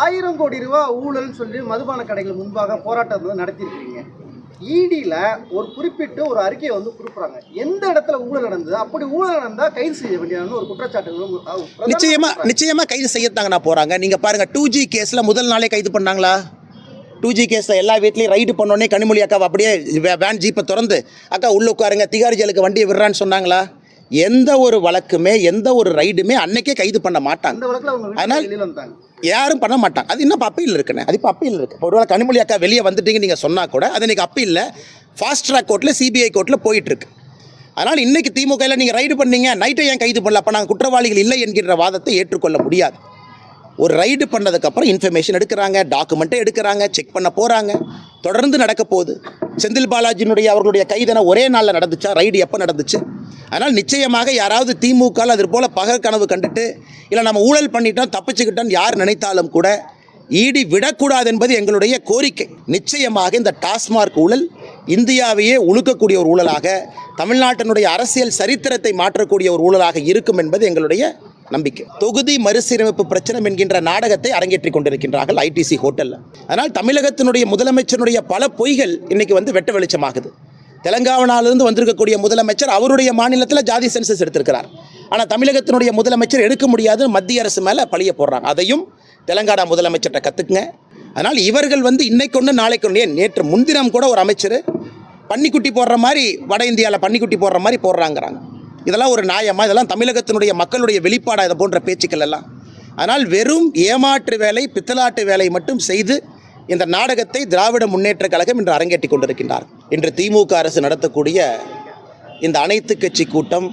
ஆயிரம் கோடி ரூபாய் ஊழல்னு சொல்லி மதுபான கடைகள் முன்பாக போராட்டம் வந்து நடத்தியிருக்கீங்க. இடியில் ஒரு குறிப்பிட்டு ஒரு அறிக்கையை வந்து கொடுக்குறாங்க. எந்த இடத்துல ஊழல் நடந்தது? அப்படி ஊழல் நடந்தால் கைது செய்ய வேண்டியதுன்னு ஒரு குற்றச்சாட்டு வந்து அஹ், பிரதமர் நிச்சயமா சொல்றாங்க. நிச்சயமா கைது செய்யத்தாங்கண்ணா போறாங்க. நீங்க பாருங்க டூ ஜி கேஸ்ல முதல் நாளே கைது பண்ணாங்களா? டூ ஜி கேஸில் எல்லா வீட்லையும் ரைடு பண்ணோடனே கனிமொழி அக்காவை அப்படியே வேன் ஜீப்பை திறந்து அக்கா உள்ள உட்காருங்க திகாரி ஜெயிலுக்கு வண்டியை விடுறான்னு சொன்னாங்களா? எந்த ஒரு வழக்குமே எந்த ஒரு ரைடுமே அன்னைக்கே கைது பண்ண மாட்டாங்க. அதனால் யாரும் பண்ண மாட்டாங்க. அது இன்னும் அப்பீல் இருக்குண்ணே. அது இப்போ அப்பீல் இருக்கு. ஒருவேளை கனிமொழி அக்கா வெளியே வந்துட்டீங்க நீங்கள் சொன்னால் கூட அது இன்னைக்கு அப்பீலில் ஃபாஸ்ட் ட்ராக் கோர்ட்டில் சிபிஐ கோர்ட்டில் போயிட்டு இருக்கு அதனால் இன்னைக்கு திமுகவில் நீங்கள் ரைடு பண்ணீங்க நைட்டை ஏன் கைது பண்ணல? அப்போ நாங்கள் குற்றவாளிகள் இல்லை என்கின்ற வாதத்தை ஏற்றுக்கொள்ள முடியாது. ஒரு ரைடு பண்ணதுக்கப்புறம் இன்ஃபர்மேஷன் எடுக்கிறாங்க டாக்குமெண்ட்டை எடுக்கிறாங்க செக் பண்ண போகிறாங்க தொடர்ந்து நடக்க போகுது. செந்தில் பாலாஜியினுடைய அவர்களுடைய கைதனை ஒரே நாளில் நடந்துச்சா? ரைடு எப்போ நடந்துச்சு? அதனால் நிச்சயமாக யாராவது திமுக அது போல் பகல் கனவு கண்டுட்டு இல்லை நம்ம ஊழல் பண்ணிட்டோம் தப்பிச்சுக்கிட்டோம் யார் நினைத்தாலும் கூட ஈடி விடக்கூடாது என்பது எங்களுடைய கோரிக்கை. நிச்சயமாக இந்த டாஸ்மார்க் ஊழல் இந்தியாவையே உழுக்கக்கூடிய ஒரு ஊழலாக தமிழ்நாட்டினுடைய அரசியல் சரித்திரத்தை மாற்றக்கூடிய ஒரு ஊழலாக இருக்கும் என்பது எங்களுடைய நம்பிக்கை. தொகுதி மறுசீரமைப்பு பிரச்சனை என்கின்ற நாடகத்தை அரங்கேற்றிக் கொண்டிருக்கின்றார்கள் ஐடிசி ஹோட்டலில். அதனால் தமிழகத்தினுடைய முதலமைச்சருடைய பல பொய்கள் இன்னைக்கு வந்து வெட்ட வெளிச்சமாகுது. தெலங்கானாவிலிருந்து வந்திருக்கக்கூடிய முதலமைச்சர் அவருடைய மாநிலத்தில் ஜாதி சென்சஸ் எடுத்திருக்கிறார். ஆனால் தமிழகத்தினுடைய முதலமைச்சர் எடுக்க முடியாது மத்திய அரசு மேலே பழிய போடுறாங்க. அதையும் தெலங்கானா முதலமைச்சர்கிட்ட கற்றுக்குங்க அதனால் இவர்கள் வந்து இன்னைக்கு ஒன்று நாளைக்கு ஒன்று நேற்று முன்தினம் கூட ஒரு அமைச்சர் பன்னிக்குட்டி போடுற மாதிரி வட இந்தியாவில் பன்னிக்குட்டி போடுற மாதிரி போடுறாங்கிறாங்க. இதெல்லாம் ஒரு நியாயமாக இதெல்லாம் தமிழகத்தினுடைய மக்களுடைய வெளிப்பாடாக இதை போன்ற பேச்சுக்கள் எல்லாம். ஆனால் வெறும் ஏமாற்று வேலை பித்தலாட்டு வேலை மட்டும் செய்து இந்த நாடகத்தை திராவிட முன்னேற்ற கழகம் இன்று அரங்கேற்றி கொண்டிருக்கின்றார். இன்று திமுக அரசு நடத்தக்கூடிய இந்த அனைத்து கட்சி கூட்டம்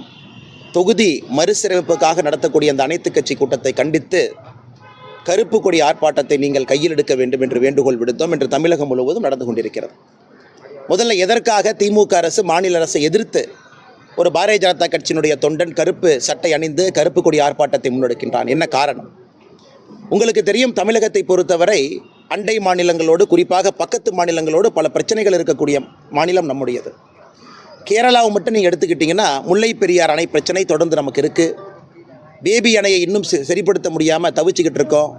தொகுதி மறுசீரமைப்புக்காக நடத்தக்கூடிய அந்த அனைத்து கட்சி கூட்டத்தை கண்டித்து கருப்பு கொடி ஆர்ப்பாட்டத்தை நீங்கள் கையில் எடுக்க வேண்டும் என்று வேண்டுகோள் விடுத்தோம். என்று தமிழகம் முழுவதும் நடந்து கொண்டிருக்கிறது. முதல்ல எதற்காக திமுக அரசு மாநில அரசை எதிர்த்து ஒரு பாரதிய ஜனதா கட்சியினுடைய தொண்டன் கருப்பு சட்டை அணிந்து கருப்பு கொடி ஆர்ப்பாட்டத்தை முன்னெடுக்கின்றான்? என்ன காரணம்? உங்களுக்கு தெரியும் தமிழகத்தை பொறுத்தவரை அண்டை மாநிலங்களோடு குறிப்பாக பக்கத்து மாநிலங்களோடு பல பிரச்சனைகள் இருக்கக்கூடிய மாநிலம் நம்முடையது. கேரளாவை மட்டும் நீங்கள் எடுத்துக்கிட்டிங்கன்னா முல்லை பெரியார் அணை பிரச்சனை தொடர்ந்து நமக்கு இருக்குது பேபி அணையை இன்னும் சரிப்படுத்த முடியாமல் தவிச்சுக்கிட்டு இருக்கோம்.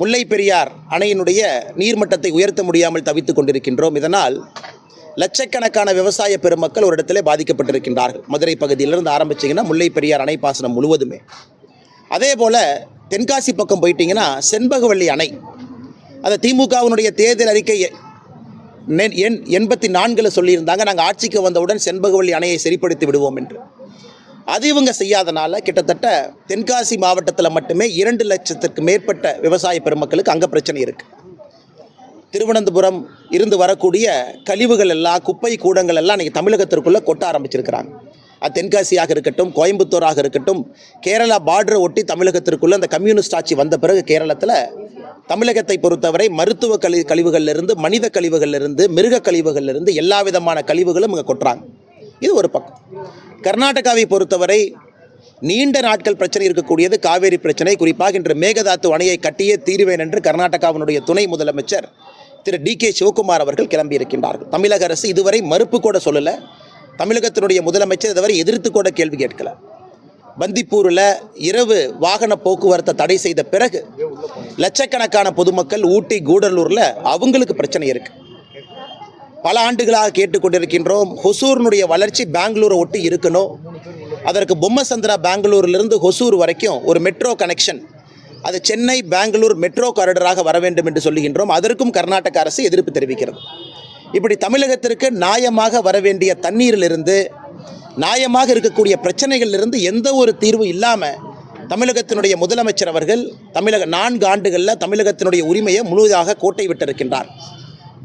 முல்லை பெரியார் அணையினுடைய நீர்மட்டத்தை உயர்த்த முடியாமல் தவித்துக் கொண்டிருக்கின்றோம். இதனால் லட்சக்கணக்கான விவசாய பெருமக்கள் ஒரு இடத்துல பாதிக்கப்பட்டிருக்கின்றார்கள். மதுரை பகுதியிலிருந்து ஆரம்பிச்சிங்கன்னா முல்லை பெரியார் அணை பாசனம் முழுவதுமே. அதே போல் தென்காசி பக்கம் போயிட்டிங்கன்னா செண்பகவள்ளி அணை. அதை திமுகவினுடைய தேர்தல் அறிக்கை எண் எண்பத்தி நான்கில் சொல்லியிருந்தாங்க. நாங்கள் ஆட்சிக்கு வந்தவுடன் செண்பகவள்ளி அணையை சரிப்படுத்தி விடுவோம் என்று. அது இவங்க செய்யாதனால கிட்டத்தட்ட தென்காசி மாவட்டத்தில் மட்டுமே இரண்டு லட்சத்திற்கு மேற்பட்ட விவசாய பெருமக்களுக்கு அங்கே பிரச்சனை இருக்குது திருவனந்தபுரம் இருந்து வரக்கூடிய கழிவுகள் எல்லாம் குப்பை கூடங்கள் எல்லாம் இன்றைக்கி தமிழகத்திற்குள்ளே கொட்ட ஆரம்பிச்சிருக்கிறாங்க. அது தென்காசியாக இருக்கட்டும் கோயம்புத்தூராக இருக்கட்டும் கேரளா பார்டரை ஒட்டி தமிழகத்திற்குள்ளே அந்த கம்யூனிஸ்ட் ஆட்சி வந்த பிறகு கேரளத்தில் தமிழகத்தை பொறுத்தவரை மருத்துவ கழி கழிவுகள்லேருந்து மனித கழிவுகள்லேருந்து மிருக கழிவுகள்லேருந்து எல்லா விதமான கழிவுகளும் இங்கே கொட்டுறாங்க. இது ஒரு பக்கம். கர்நாடகாவை பொறுத்தவரை நீண்ட நாட்கள் பிரச்சனை இருக்கக்கூடியது காவேரி பிரச்சனை. குறிப்பாக இன்று மேகதாத்து அணையை கட்டியே தீருவேன் என்று கர்நாடகாவினுடைய துணை முதலமைச்சர் திரு டி கே சிவகுமார் அவர்கள் கிளம்பியிருக்கின்றார்கள். தமிழக அரசு இதுவரை மறுப்பு கூட சொல்லலை. தமிழகத்தினுடைய முதலமைச்சர் இதுவரை எதிர்த்து கூட கேள்வி கேட்கல. பந்திப்பூரில் இரவு வாகன போக்குவரத்தை தடை செய்த பிறகு லட்சக்கணக்கான பொதுமக்கள் ஊட்டி கூடலூரில் அவங்களுக்கு பிரச்சனை இருக்குது பல ஆண்டுகளாக கேட்டுக்கொண்டிருக்கின்றோம். ஹொசூரினுடைய வளர்ச்சி பெங்களூரை ஒட்டி இருக்கணும். அதற்கு பொம்மசந்திரா பெங்களூரிலிருந்து ஹொசூர் வரைக்கும் ஒரு மெட்ரோ கனெக்ஷன் அது சென்னை பெங்களூர் மெட்ரோ காரிடராக வர வேண்டும் என்று சொல்லுகின்றோம். அதற்கும் கர்நாடக அரசு எதிர்ப்பு தெரிவிக்கிறது. இப்படி தமிழகத்திற்கு நியாயமாக வர வேண்டிய தண்ணீரிலிருந்து நியாயமாக இருக்கக்கூடிய பிரச்சனைகளிலிருந்து எந்த ஒரு தீர்வு இல்லாமல் தமிழகத்தினுடைய முதலமைச்சர் அவர்கள் தமிழக நான்கு ஆண்டுகளில் தமிழகத்தினுடைய உரிமையை முழுவதாக கோட்டை விட்டிருக்கின்றார்.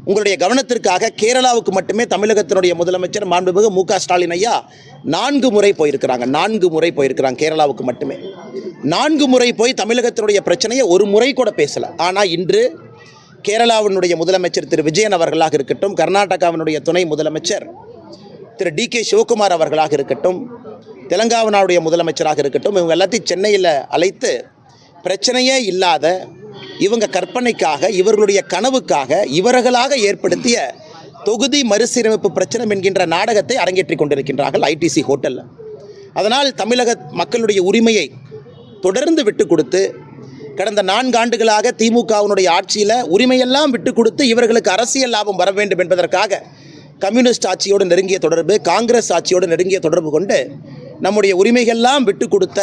உங்களுடைய கவனத்திற்காக கேரளாவுக்கு மட்டுமே தமிழகத்தினுடைய முதலமைச்சர் மாண்புமிகு மு க ஸ்டாலின் ஐயா நான்கு முறை போயிருக்கிறாங்க. நான்கு முறை போயிருக்கிறாங்க கேரளாவுக்கு மட்டுமே. நான்கு முறை போய் தமிழகத்தினுடைய பிரச்சனையை ஒரு முறை கூட பேசலை. ஆனால் இன்று கேரளாவினுடைய முதலமைச்சர் திரு. விஜயன் அவர்களாக இருக்கட்டும் கர்நாடகாவினுடைய துணை முதலமைச்சர் திரு. டி. கே. சிவகுமார் அவர்களாக இருக்கட்டும் தெலங்கானாவுடைய முதலமைச்சராக இருக்கட்டும் இவங்க எல்லாத்தையும் சென்னையில் அழைத்து பிரச்சனையே இல்லாத இவங்க கற்பனைக்காக இவர்களுடைய கனவுக்காக இவர்களாக ஏற்படுத்திய தொகுதி மறுசீரமைப்பு பிரச்சனை என்கின்ற நாடகத்தை அரங்கேற்றி கொண்டிருக்கின்றார்கள் ஐடிசி ஹோட்டலில். அதனால் தமிழக மக்களுடைய உரிமையை தொடர்ந்து விட்டு கொடுத்து கடந்த நான்கு ஆண்டுகளாக திமுகவினுடைய ஆட்சியில் உரிமையெல்லாம் விட்டு கொடுத்து இவர்களுக்கு அரசியல் லாபம் வர வேண்டும் என்பதற்காக கம்யூனிஸ்ட் ஆட்சியோடு நெருங்கிய தொடர்பு காங்கிரஸ் ஆட்சியோடு நெருங்கிய தொடர்பு கொண்டு நம்முடைய உரிமைகள்லாம் விட்டு கொடுத்த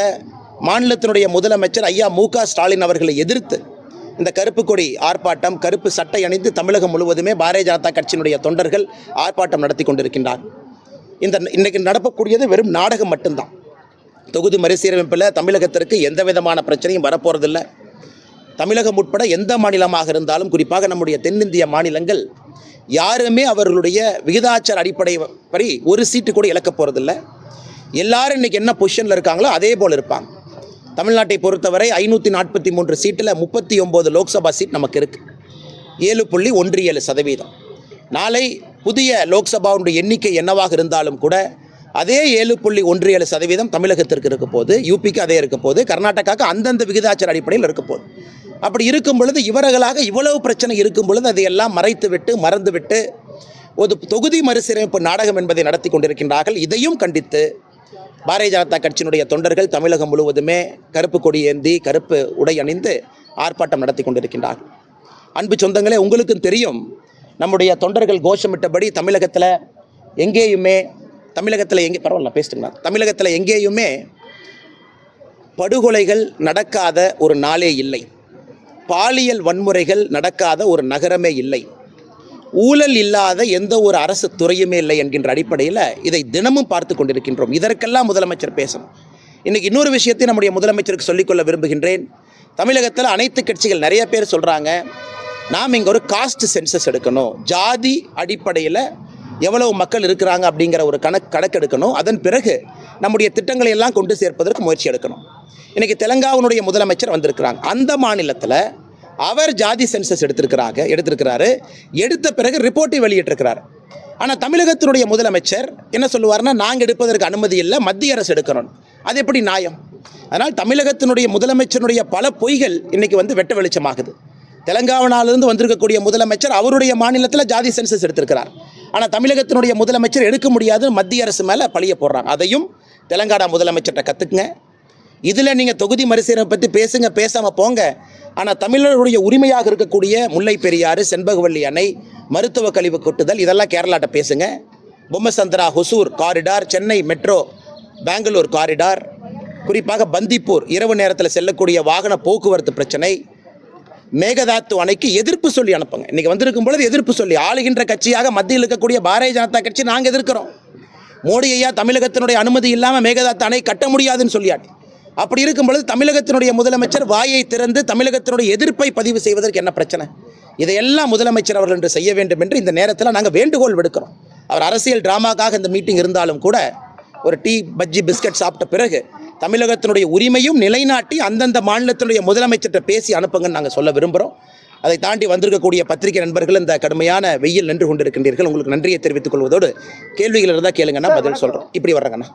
மாநிலத்தினுடைய முதலமைச்சர் ஐயா மு ஸ்டாலின் அவர்களை எதிர்த்து இந்த கருப்பு கொடி ஆர்ப்பாட்டம் கருப்பு சட்டை அணிந்து தமிழகம் முழுவதுமே பாரதிய ஜனதா கட்சியினுடைய தொண்டர்கள் ஆர்ப்பாட்டம் நடத்தி கொண்டிருக்கின்றார் இந்த இன்றைக்கு நடக்கக்கூடியது வெறும் நாடகம் மட்டும்தான். தொகுதி மறுசீரமைப்பில் தமிழகத்திற்கு எந்த விதமான பிரச்சனையும் வரப்போகிறதில்ல தமிழகம் உட்பட எந்த மாநிலமாக இருந்தாலும் குறிப்பாக நம்முடைய தென்னிந்திய மாநிலங்கள் யாருமே அவர்களுடைய விகிதாச்சார அடிப்படை படி ஒரு சீட்டு கூட இழக்க போகிறதில்ல எல்லாரும் இன்னைக்கு என்ன பொசிஷனில் இருக்காங்களோ அதே போல் இருப்பாங்க. தமிழ்நாட்டை பொறுத்தவரை ஐநூற்றி நாற்பத்தி மூன்று சீட்டில் முப்பத்தி ஒம்பது லோக்சபா சீட் நமக்கு இருக்குது ஏழு புள்ளி ஒன்று ஏழு சதவீதம். நாளை புதிய லோக்சபாவுடைய எண்ணிக்கை என்னவாக இருந்தாலும் கூட அதே ஏழு புள்ளி ஒன்று ஏழு சதவீதம் தமிழகத்திற்கு இருக்க போது யூபிக்கு அதே இருக்க போது கர்நாடகாவுக்கு அந்தந்த விகிதாச்சார அடிப்படையில் இருக்க போகுது அப்படி இருக்கும் பொழுது இவர்களாக இவ்வளவு பிரச்சனை இருக்கும் பொழுது அதையெல்லாம் மறைத்து விட்டு ஒரு தொகுதி மறுசீரமைப்பு நாடகம் என்பதை நடத்தி கொண்டிருக்கின்றார்கள். இதையும் கண்டித்து பாரதிய ஜனதா கட்சியினுடைய தொண்டர்கள் தமிழகம் முழுவதுமே கருப்பு கொடி ஏந்தி கருப்பு உடை அணிந்து ஆர்ப்பாட்டம் நடத்தி கொண்டிருக்கின்றார்கள். அன்பு சொந்தங்களே உங்களுக்கும் தெரியும் நம்முடைய தொண்டர்கள் கோஷமிட்டபடி தமிழகத்தில் எங்கேயுமே தமிழகத்தில் எங்கே பரவாயில்ல பேசிட்டுங்களா தமிழகத்தில் எங்கேயுமே படுகொலைகள் நடக்காத ஒரு நாளே இல்லை. பாலியல் வன்முறைகள் நடக்காத ஒரு நகரமே இல்லை. ஊழல் இல்லாத எந்த ஒரு அரசு துறையுமே இல்லை என்கின்ற அடிப்படையில் இதை தினமும் பார்த்து கொண்டிருக்கின்றோம். இதற்கெல்லாம் முதலமைச்சர் பேசணும். இன்றைக்கி இன்னொரு விஷயத்தை நம்முடைய முதலமைச்சருக்கு சொல்லிக்கொள்ள விரும்புகின்றேன். தமிழகத்தில் அனைத்து கட்சிகள் நிறைய பேர் சொல்கிறாங்க நாம் இங்கே ஒரு காஸ்ட் சென்சஸ் எடுக்கணும். ஜாதி அடிப்படையில் எவ்வளவு மக்கள் இருக்கிறாங்க அப்படிங்கிற ஒரு கணக்கு கணக்கெடுக்கணும். அதன் பிறகு நம்முடைய திட்டங்களை எல்லாம் கொண்டு சேர்ப்பதற்கு முயற்சி எடுக்கணும். இன்றைக்கி தெலங்காவனுடைய முதலமைச்சர் வந்திருக்கிறாங்க. அந்த மாநிலத்தில் அவர் ஜாதி சென்சஸ் எடுத்திருக்கிறாங்க எடுத்திருக்கிறாரு. எடுத்த பிறகு ரிப்போர்ட்டை வெளியிட்டிருக்கிறார். ஆனால் தமிழகத்தினுடைய முதலமைச்சர் என்ன சொல்லுவார்னா நாங்கள் எடுப்பதற்கு அனுமதி இல்லை மத்திய அரசு எடுக்கணும். அது எப்படி நியாயம்? அதனால் தமிழகத்தினுடைய முதலமைச்சருடைய பல பொய்கள் இன்றைக்கி வந்து வெட்ட வெளிச்சமாகுது. தெலங்கானாவிலிருந்து வந்திருக்கக்கூடிய முதலமைச்சர் அவருடைய மாநிலத்தில் ஜாதி சென்சஸ் எடுத்திருக்கிறார். ஆனால் தமிழகத்தினுடைய முதலமைச்சர் எடுக்க முடியாது மத்திய அரசு மேலே பழிய போடுறாங்க. அதையும் தெலங்கானா முதலமைச்சர்கிட்ட கற்றுக்குங்க இதில் நீங்கள் தொகுதி மறுசீரமைப்பு பற்றி பேசுங்க பேசாமல் போங்க. ஆனால் தமிழர்களுடைய உரிமையாக இருக்கக்கூடிய முல்லை பெரியாறு செண்பகவல்லி அணை மருத்துவ கழிவு கொட்டுதல் இதெல்லாம் கேரளாட்ட பேசுங்க. Bommasandra Hosur corridor Chennai metro Bengaluru corridor குறிப்பாக பந்திப்பூர் இரவு நேரத்தில் செல்லக்கூடிய வாகன போக்குவரத்து பிரச்சனை மேகதாத்து அணைக்கு எதிர்ப்பு சொல்லி அனுப்புங்க. இன்னைக்கு வந்திருக்கும் பொழுது எதிர்ப்பு சொல்லி ஆளுகின்ற கட்சியாக மத்தியில் இருக்கக்கூடிய பாரதிய ஜனதா கட்சி நாங்கள் எதிர்க்கிறோம். மோடி ஐயா தமிழகத்தினுடைய அனுமதி இல்லாமல் மேகதாத்து அணை கட்ட முடியாதுன்னு சொல்லியாட்டி அப்படி இருக்கும் பொழுது தமிழகத்தினுடைய முதலமைச்சர் வாயை திறந்து தமிழகத்தினுடைய எதிர்ப்பை பதிவு செய்வதற்கு என்ன பிரச்சனை? இதையெல்லாம் முதலமைச்சர் அவர்கள் என்று செய்ய வேண்டும் என்று இந்த நேரத்தில் நாங்கள் வேண்டுகோள் விடுக்கிறோம். அவர் அரசியல் டிராமாக்காக இந்த மீட்டிங் இருந்தாலும் கூட ஒரு டீ பஜ்ஜி பிஸ்கட் சாப்பிட்ட பிறகு தமிழகத்தினுடைய உரிமையும் நிலைநாட்டி அந்தந்த மாநிலத்தினுடைய முதலமைச்சர்கிட்ட பேசி அனுப்புங்கன்னு நாங்கள் சொல்ல விரும்புகிறோம் அதை தாண்டி வந்திருக்கக்கூடிய பத்திரிகை நண்பர்கள் இந்த கடுமையான வெயில் நின்று கொண்டிருக்கின்றீர்கள். உங்களுக்கு நன்றியை தெரிவித்துக் கொள்வதோடு கேள்விகள் இருந்தால் கேளுங்கண்ணா பதில் சொல்கிறோம் இப்படி வர்றேங்கண்ணா.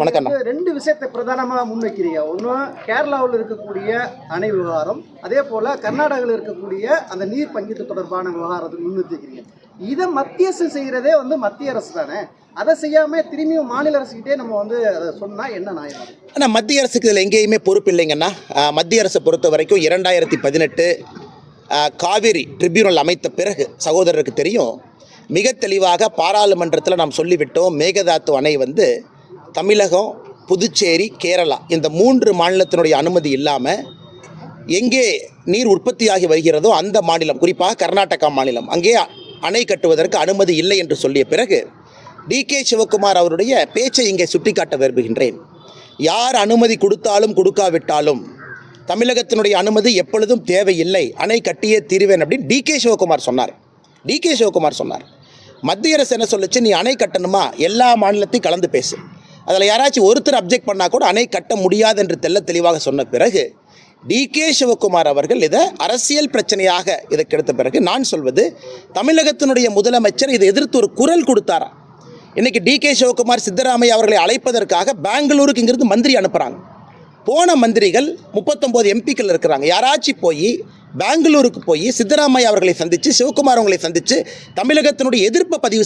வணக்கம். ரெண்டு விஷயத்தை பிரதானமா முன்வைக்கிறீங்க. ஒன்று கேரளாவில் இருக்கக்கூடிய அணை விவகாரம் அதே போல கர்நாடகாவில் இருக்கக்கூடிய அந்த நீர் பங்கீட்டு தொடர்பான விவகாரத்தை முன்னிறுத்திக்கிறீங்க இதை மத்திய அரசு செய்கிறதே வந்து மத்திய அரசு தானே? அதை செய்யாம திரும்பியும் மாநில அரசுக்கிட்டே நம்ம வந்து அதை சொன்னா என்ன நியாயம்? ஆனால் மத்திய அரசுக்கு இதில் எங்கேயுமே பொறுப்பு இல்லைங்கன்னா மத்திய அரசை பொறுத்த வரைக்கும் இரண்டாயிரத்தி பதினெட்டு காவிரி ட்ரிபியூனல் அமைத்த பிறகு சகோதரருக்கு தெரியும் மிக தெளிவாக பாராளுமன்றத்தில் நாம் சொல்லிவிட்டோம் மேகதாத்து அணை வந்து தமிழகம் புதுச்சேரி கேரளா இந்த மூன்று மாநிலத்தினுடைய அனுமதி இல்லாமல் எங்கே நீர் உற்பத்தியாகி வருகிறதோ அந்த மாநிலம் குறிப்பாக கர்நாடகா மாநிலம் அங்கே அணை கட்டுவதற்கு அனுமதி இல்லை என்று சொல்லிய பிறகு டி கே சிவகுமார் அவருடைய பேச்சை இங்கே சுட்டிக்காட்ட விரும்புகின்றேன். யார் அனுமதி கொடுத்தாலும் கொடுக்காவிட்டாலும் தமிழகத்தினுடைய அனுமதி எப்பொழுதும் தேவையில்லை அணை கட்டியே தீருவேன் அப்படின்னு டி கே சிவகுமார் சொன்னார். டி கே சிவகுமார் சொன்னார். மத்திய அரசு என்ன சொல்லுச்சு? நீ அணை கட்டணுமா? எல்லா மாநிலத்தையும் கலந்து பேசு. அதில் யாராச்சும் ஒருத்தர் அப்ஜெக்ட் பண்ணால் கூட அணை கட்ட முடியாது என்று தெள்ள தெளிவாக சொன்ன பிறகு டி கே சிவகுமார் அவர்கள் இதை அரசியல் பிரச்சனையாக இதற்கு எடுத்த பிறகு நான் சொல்வது தமிழகத்தினுடைய முதலமைச்சர் இதை எதிர்த்து ஒரு குரல் கொடுத்தாரா? இன்னைக்கு டி கே சிவகுமார் சித்தராமையா அவர்களை அழைப்பதற்காக பெங்களூருக்கு இங்கிருந்து மந்திரி அனுப்புகிறாங்க போன மந்திரிகள் முப்பத்தொம்போது எம்பிக்கள் இருக்கிறாங்க. யாராச்சும் போய் பெங்களூருக்கு போய் சித்தராமையா அவர்களை சந்தித்து சிவகுமார் அவர்களை சந்தித்து தமிழகத்தினுடைய எதிர்ப்பை பதிவு